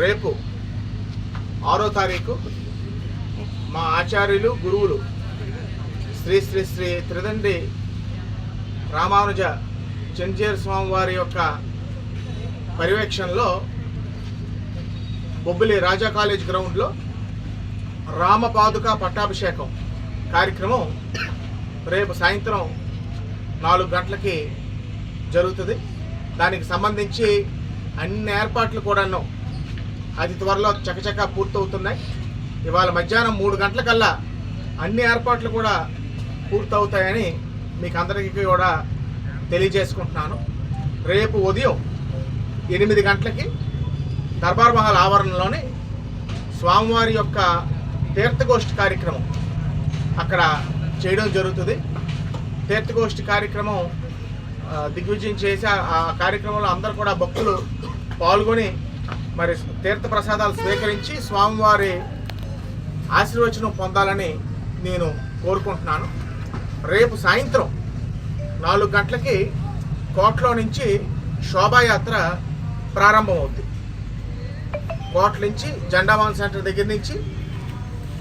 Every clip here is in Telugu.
రేపు ఆరో తారీఖు మా ఆచార్యులు గురువులు శ్రీ శ్రీ శ్రీ త్రిదండి రామానుజ చెంచేరు స్వామి వారి యొక్క పర్యవేక్షణలో బొబ్బిలి రాజా కాలేజ్ గ్రౌండ్లో రామపాదుక పట్టాభిషేకం కార్యక్రమం రేపు సాయంత్రం నాలుగు గంటలకి జరుగుతుంది. దానికి సంబంధించి అన్ని ఏర్పాట్లు కూడాను అతి త్వరలో చకచకా పూర్తవుతున్నాయి. ఇవాళ మధ్యాహ్నం మూడు గంటలకల్లా అన్ని ఏర్పాట్లు కూడా పూర్తవుతాయని మీకు అందరికీ కూడా తెలియజేసుకుంటున్నాను. రేపు ఉదయం ఎనిమిది గంటలకి దర్బార్ మహల్ ఆవరణలోని స్వామివారి యొక్క తీర్థగోష్ఠి కార్యక్రమం అక్కడ చేయడం జరుగుతుంది. తీర్థగోష్ఠి కార్యక్రమం దిగ్విజయం చేసి ఆ- ఆ కార్యక్రమంలో అందరూ కూడా భక్తులు పాల్గొని మరి తీర్థ ప్రసాదాలు స్వీకరించి స్వామివారి ఆశీర్వచనం పొందాలని నేను కోరుకుంటున్నాను. రేపు సాయంత్రం నాలుగు గంటలకి కోట్లో నుంచి శోభాయాత్ర ప్రారంభమవుతుంది కోట్ల నుంచి జెండావాన్ సెంటర్ దగ్గర నుంచి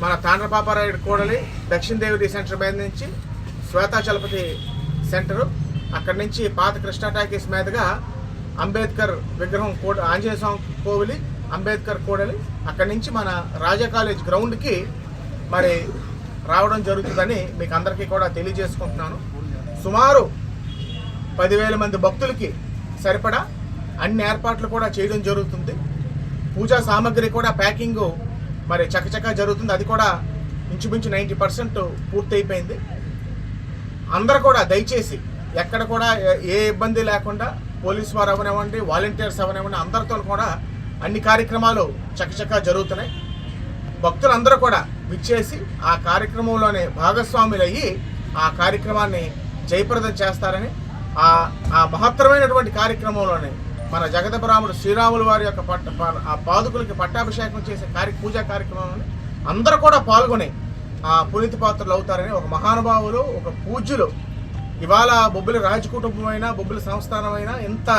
మన తాండ్రపాపారాయుడు కూడలి దక్షిణదేవి సెంటర్ మీద నుంచి శ్వేతాచలపతి సెంటరు అక్కడి నుంచి పాత కృష్ణా టాకీస్ మీదుగా అంబేద్కర్ విగ్రహం కో ఆంజనేయ స్వామి కోవిలి అంబేద్కర్ కూడలి. అక్కడి నుంచి మన రాజా కాలేజ్ గ్రౌండ్కి మరి రావడం జరుగుతుందని మీకు అందరికీ కూడా తెలియజేసుకుంటున్నాను. సుమారు పదివేల మంది భక్తులకి సరిపడా అన్ని ఏర్పాట్లు కూడా చేయడం జరుగుతుంది. పూజా సామాగ్రి కూడా ప్యాకింగ్ మరి చకచకా జరుగుతుంది. అది కూడా ఇంచుమించు నైంటీ పర్సెంట్ పూర్తయిపోయింది. అందరు కూడా దయచేసి ఎక్కడ కూడా ఏ ఇబ్బంది లేకుండా పోలీస్ వారు అవనివ్వండి వాలంటీర్స్ అవనివ్వండి అందరితో కూడా అన్ని కార్యక్రమాలు చకచకా జరుగుతున్నాయి. భక్తులందరూ కూడా విచ్చేసి ఆ కార్యక్రమంలోనే భాగస్వాములు అయ్యి ఆ కార్యక్రమాన్ని జయప్రదం చేస్తారని ఆ ఆ మహత్తరమైనటువంటి కార్యక్రమంలోనే మన జగదపరాముడు శ్రీరాములు వారి యొక్క పట్ట ఆ పాదుకులకి పట్టాభిషేకం చేసే కార్య పూజా కార్యక్రమంలో అందరూ కూడా పాల్గొని ఆ పునీతి పాత్రలు అవుతారని ఒక మహానుభావులు ఒక పూజ్యులు ఇవాళ బొబ్బిలి రాజకుటుంబం అయినా బొబ్బిలి సంస్థానం అయినా ఇంత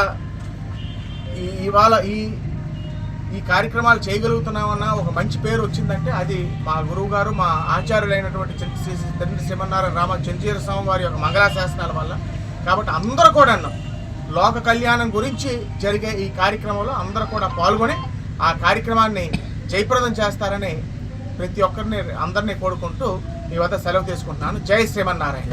ఈ- ఇవాళ ఈ ఈ కార్యక్రమాలు చేయగలుగుతున్నామన్న ఒక మంచి పేరు వచ్చిందంటే అది మా గురువు గారు మా ఆచార్యులైనటువంటి శ్రీ తండ్రి సింహనారాయణ రామ చంద్రీర స్వామి వారి యొక్క మంగళాశాసనాల వల్ల. కాబట్టి అందరూ కూడా లోక కళ్యాణం గురించి జరిగే ఈ కార్యక్రమంలో అందరూ కూడా పాల్గొని ఆ కార్యక్రమాన్ని జయప్రదం చేస్తారని ప్రతి ఒక్కరిని అందరినీ కోరుకుంటూ మీ వద్ద సెలవు తీసుకుంటున్నాను. జై శ్రీమన్నారాయణ.